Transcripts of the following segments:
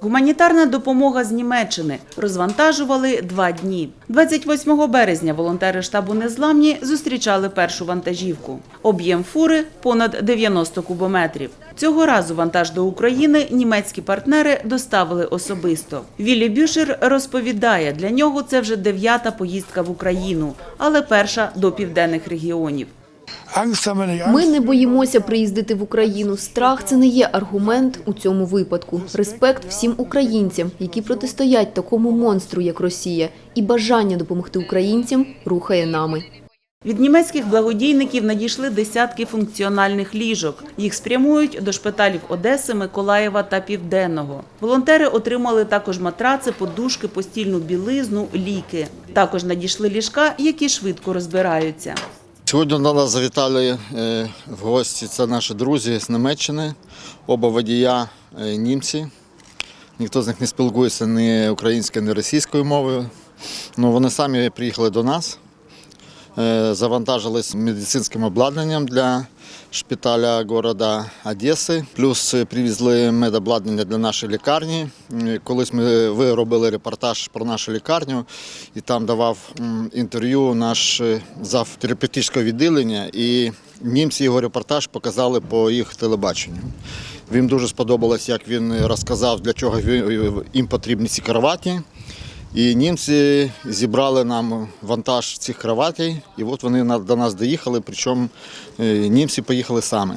Гуманітарна допомога з Німеччини розвантажували два дні. 28 березня волонтери штабу Незламні зустрічали першу вантажівку. Об'єм фури понад 90 кубометрів. Цього разу вантаж до України німецькі партнери доставили особисто. Віллі Бюшер розповідає, для нього це вже дев'ята поїздка в Україну, але перша до південних регіонів. Ми не боїмося приїздити в Україну. Страх це не є аргумент у цьому випадку. Респект всім українцям, які протистоять такому монстру, як Росія, і бажання допомогти українцям рухає нами. Від німецьких благодійників надійшли десятки функціональних ліжок. Їх спрямують до шпиталів Одеси, Миколаєва та Південного. Волонтери отримали також матраци, подушки, постільну білизну, ліки. Також надійшли ліжка, які швидко розбираються. Сьогодні до нас завітали е, в гості. Це наші друзі з Німеччини, оба водія е, німці. Ніхто з них не спілкується ні українською, ні російською мовою. Ну, вони самі приїхали до нас, завантажились медицинським обладнанням для шпиталя міста Одеси. Плюс е, привезли медобладнання для нашої лікарні. Е, Колись ми ви робили репортаж про нашу лікарню, і там давав інтерв'ю наш е, зав терапевтичного відділення. І німці його репортаж показали по їх телебаченню. Їм дуже сподобалось, як він розказав, для чого їм потрібні ці кроваті. І німці зібрали нам вантаж цих кроватей, і от вони до нас доїхали, причому е, німці поїхали самі.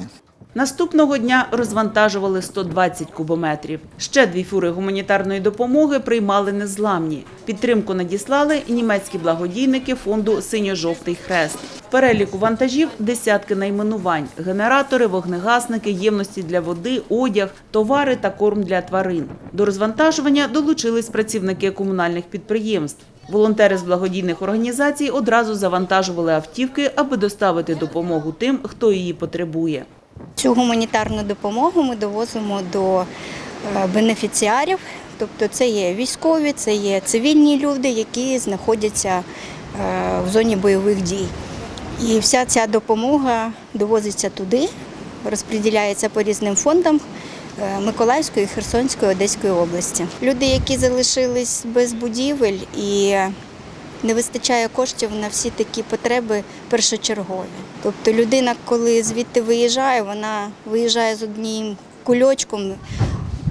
Наступного дня розвантажували 120 кубометрів. Ще дві фури гуманітарної допомоги приймали незламні. Підтримку надіслали німецькі благодійники фонду Синьо-жовтий хрест. В переліку вантажів десятки найменувань: генератори, вогнегасники, ємності для води, одяг, товари та корм для тварин. До розвантажування долучились працівники комунальних підприємств. Волонтери з благодійних організацій одразу завантажували автівки, аби доставити допомогу тим, хто її потребує. Цю гуманітарну допомогу ми довозимо до е, бенефіціарів, тобто це є військові, це є цивільні люди, які знаходяться е, в зоні бойових дій. І вся ця допомога довозиться туди, розподіляється по різним фондам е, Миколаївської, Херсонської, Одеської області. Люди, які залишились без будівель і не вистачає коштів на всі такі потреби першочергові. Тобто людина, коли звідти виїжджає, вона виїжджає з одним кульочком.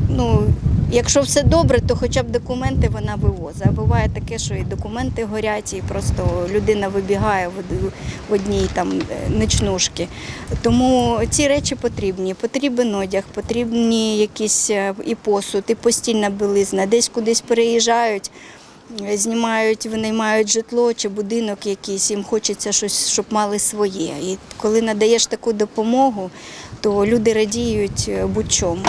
Ну, якщо все добре, то хоча б документи вона вивозить. А буває таке, що і документи горять, і просто людина вибігає в одній там е, ночнушки. Тому ці речі потрібні. Потрібен одяг, потрібні якісь е, і посуд, і постільна білизна. Десь кудись переїжджають знімають, винаймають житло чи будинок якийсь, їм хочеться щось, щоб мали своє. І коли надаєш таку допомогу, то люди радіють е, будь-чому.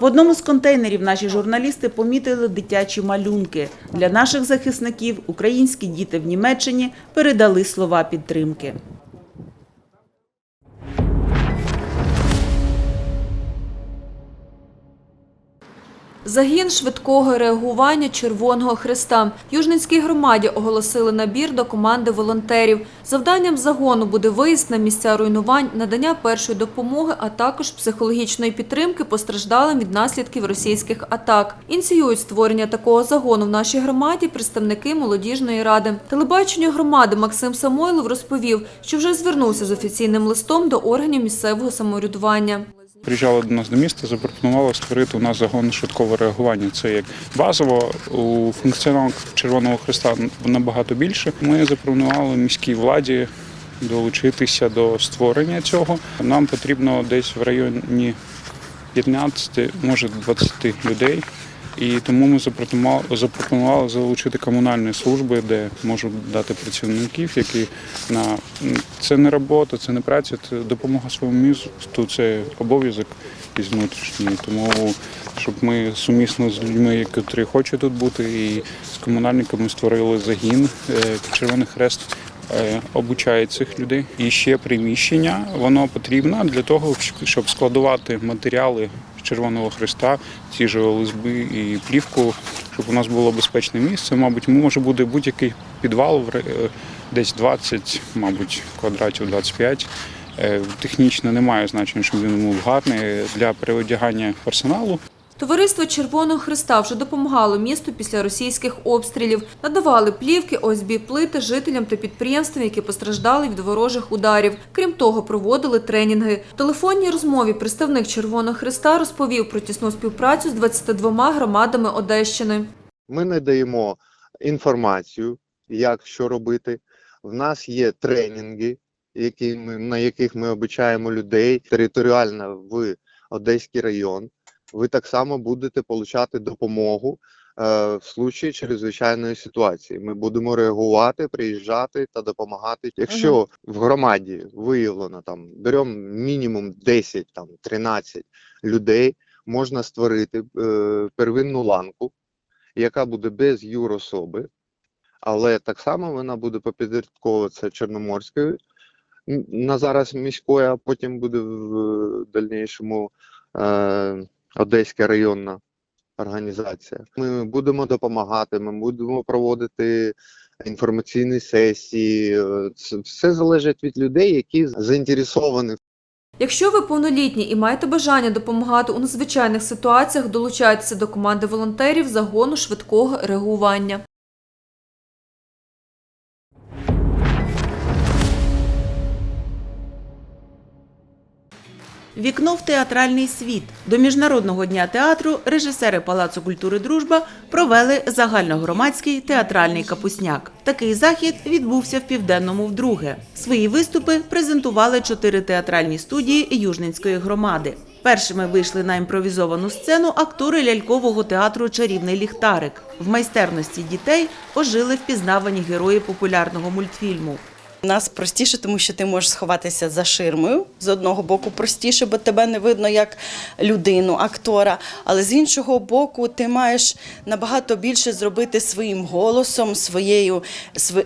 В одному з контейнерів наші журналісти помітили дитячі малюнки. Для наших захисників українські діти в Німеччині передали слова підтримки. Загін швидкого реагування Червоного Христа. Южницькій громаді оголосили набір до команди волонтерів. Завданням загону буде виїзд на місця руйнувань, надання першої допомоги, а також психологічної підтримки постраждалим від наслідків російських атак. Ініціюють створення такого загону в нашій громаді представники молодіжної ради. Телебаченню громади Максим Самойлов розповів, що вже звернувся з офіційним листом до органів місцевого самоврядування. Приїжджали до нас до міста, запропонували створити у нас загон швидкого реагування. Це як базово у функціонал Червоного Христа набагато більше. Ми запропонували міській владі долучитися до створення цього. Нам потрібно десь в районі 15, може 20 людей. І тому ми запропонували, залучити комунальні служби, де можуть дати працівників, які на це не робота, це не праця, це допомога своєму місту, це обов'язок із внутрішньої. Тому щоб ми сумісно з людьми, які хочуть тут бути, і з комунальниками створили загін е, Червоний Хрест. е, Обучає цих людей і ще приміщення. Воно потрібно для того, щоб складувати матеріали Червоного Христа, ці ж лизби і плівку, щоб у нас було безпечне місце. Мабуть, може бути будь-який підвал е, десь 20, мабуть, квадратів 25. Е, Технічно немає значення, щоб він був гарний для переодягання персоналу. Товариство Червоного Христа вже допомагало місту після російських обстрілів. Надавали плівки, ОСБ плити жителям та підприємствам, які постраждали від ворожих ударів. Крім того, проводили тренінги. В телефонній розмові представник Червоного Христа розповів про тісну співпрацю з 22 громадами Одещини. Ми надаємо інформацію, як що робити. В нас є тренінги, які ми, на яких ми обучаємо людей територіально в Одеський район. Ви так само будете отримати допомогу е, в случаї чрезвичайної ситуації. Ми будемо реагувати, приїжджати та допомагати. Якщо в громаді виявлено там беремо мінімум 10 там 13 людей, можна створити е, первинну ланку яка буде без юрособи, але так само вона буде попідпорядковуватися Чорноморською на зараз міською, а потім буде в дальнішому е, Одеська районна організація. Ми будемо допомагати, ми будемо проводити інформаційні сесії. Це все залежить від людей, які заінтересовані Якщо ви повнолітні і маєте бажання допомагати у надзвичайних ситуаціях, долучайтеся до команди волонтерів загону швидкого реагування. Вікно в театральний світ. До Міжнародного дня театру режисери Палацу культури Дружба провели загальногромадський театральний капусняк. Такий захід відбувся в південному вдруге. Свої виступи презентували чотири театральні студії Южненської громади. Першими вийшли на імпровізовану сцену актори лялькового театру Чарівний ліхтарик. В майстерності дітей ожили впізнавані герої популярного мультфільму. У нас простіше, тому що ти можеш сховатися за ширмою. З одного боку простіше, бо тебе не видно як людину, актора. Але з іншого боку, ти маєш набагато більше зробити своїм голосом, своєю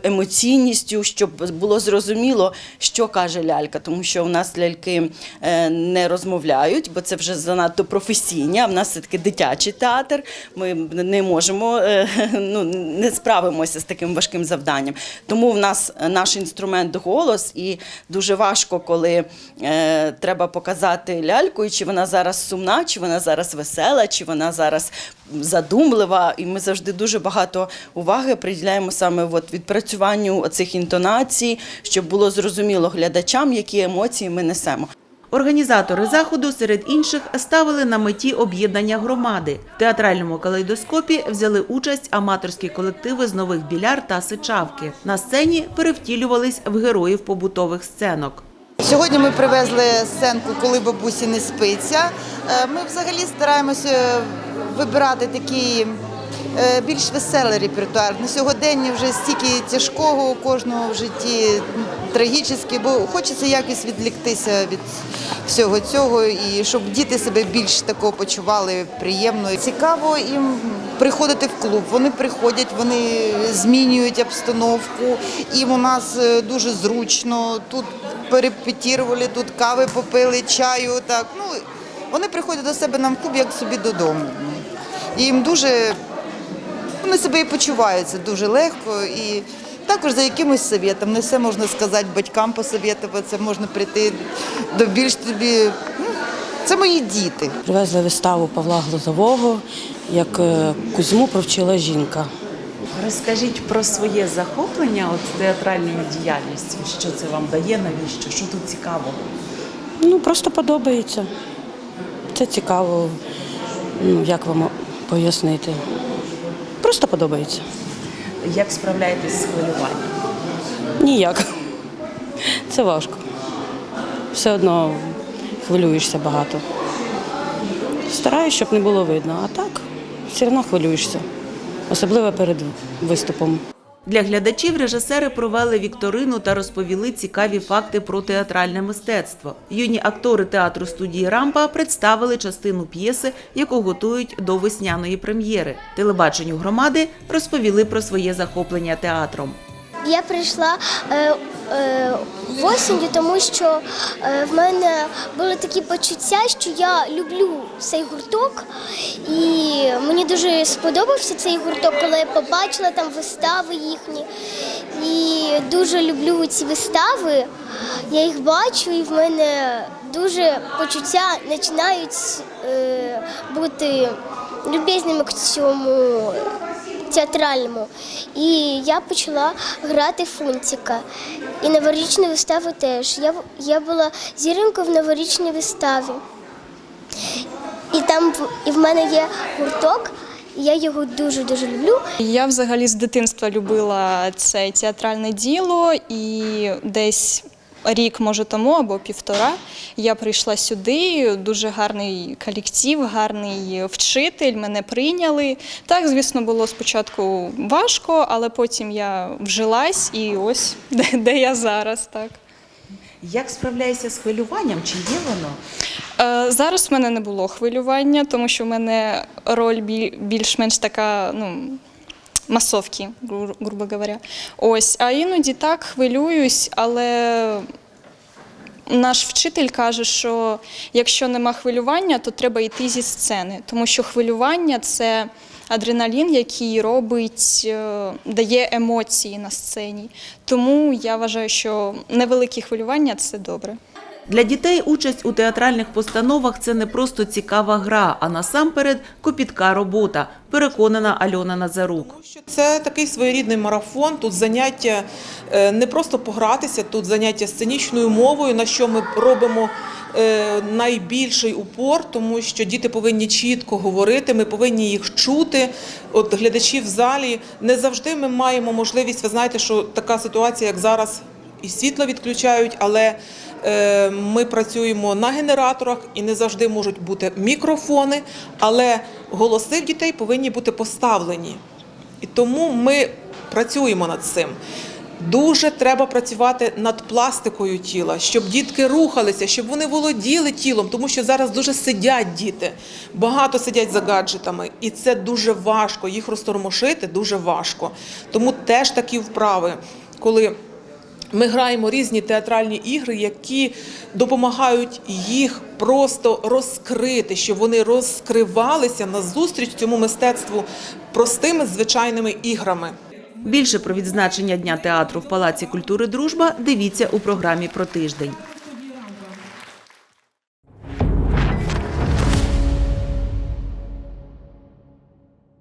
емоційністю, щоб було зрозуміло, що каже лялька. Тому що у нас ляльки е, не розмовляють, бо це вже занадто професійні. А в нас все таки дитячий театр. Ми не можемо, е, ну не справимося з таким важким завданням. Тому в нас е, наш інструмент голос, і дуже важко, коли е, треба показати ляльку, і чи вона зараз сумна, чи вона зараз весела, чи вона зараз задумлива. І ми завжди дуже багато уваги приділяємо саме от відпрацюванню цих інтонацій, щоб було зрозуміло глядачам, які емоції ми несемо. Організатори заходу серед інших ставили на меті об'єднання громади. В театральному калейдоскопі взяли участь аматорські колективи з нових біляр та сичавки. На сцені перевтілювались в героїв побутових сценок. Сьогодні ми привезли сценку, коли бабусі не спиться. Е, Ми взагалі стараємося вибирати такий е, більш веселий репертуар. На сьогодення вже стільки тяжкого у кожного в житті, трагічне, бо хочеться якось відліктися від всього цього і щоб діти себе більш тако почували приємно. Цікаво їм приходити в клуб. Вони приходять, вони змінюють обстановку. Їм у нас е, дуже зручно. Тут перепетірували, тут кави попили, чаю. Так ну вони приходять до себе нам в клуб, як собі додому. І їм дуже вони себе і почуваються дуже легко і. Також за якимось совєтом, не все можна сказати батькам посовєтуватися, можна прийти до більш тобі. Ну, це мої діти. Привезли виставу Павла Глазового, як е, Кузьму провчила жінка. Розкажіть про своє захоплення от театральною діяльністю. Що це вам дає? Навіщо? Що тут цікаво? Ну, просто подобається. Це цікаво. Ну, як вам пояснити? Просто подобається. Як справляєтесь з хвилюванням? Ніяк. Це важко. Все одно хвилюєшся багато. Стараюсь, щоб не було видно, а так все одно хвилюєшся. Особливо перед виступом. Для глядачів режисери провели вікторину та розповіли цікаві факти про театральне мистецтво. Юні актори театру студії Рампа представили частину п'єси, яку готують до весняної прем'єри. Телебаченню громади розповіли про своє захоплення театром. Я прийшла е, е, в тому що е, в мене були такі почуття, що я люблю цей гурток, і мені дуже сподобався цей гурток, коли я побачила там вистави їхні. І дуже люблю ці вистави. я їх бачу, і в мене дуже почуття починають е, бути любезними к цьому театральному. І я почала грати фунтика. І новорічну виставу теж. Я, я була зіринкою в новорічній виставі. І там і в мене є гурток, я його дуже-дуже люблю. Я взагалі з дитинства любила це театральне діло, і десь рік, може тому або півтора, я прийшла сюди. Дуже гарний колектив, гарний вчитель. Мене прийняли. Так, звісно, було спочатку важко, але потім я вжилась і ось де, де я зараз. Так. Як справляєшся з хвилюванням? Чи є воно? Е, Зараз в мене не було хвилювання, тому що в мене роль більш-менш така, ну. Масовки, гру- грубо говоря. Ось, а іноді так хвилююсь, але наш вчитель каже, що якщо нема хвилювання, то треба йти зі сцени, тому що хвилювання це адреналін, який робить, е, дає емоції на сцені. Тому я вважаю, що невеликі хвилювання це добре. Для дітей участь у театральних постановах це не просто цікава гра, а насамперед копітка робота, переконана Альона Назарук. це такий своєрідний марафон. Тут заняття е, не просто погратися, тут заняття сценічною мовою, на що ми робимо е, найбільший упор, тому що діти повинні чітко говорити, ми повинні їх чути. От глядачі в залі не завжди ми маємо можливість. Ви знаєте, що така ситуація, як зараз, і світло відключають, але е, ми працюємо на генераторах і не завжди можуть бути мікрофони, але голоси в дітей повинні бути поставлені. І тому ми працюємо над цим. Дуже треба працювати над пластикою тіла, щоб дітки рухалися, щоб вони володіли тілом, тому що зараз дуже сидять діти, багато сидять за гаджетами, і це дуже важко. Їх розтормошити дуже важко. Тому теж такі вправи, коли ми граємо різні театральні ігри, які допомагають їх просто розкрити, щоб вони розкривалися назустріч цьому мистецтву простими звичайними іграми. Більше про відзначення Дня театру в Палаці культури Дружба дивіться у програмі про тиждень.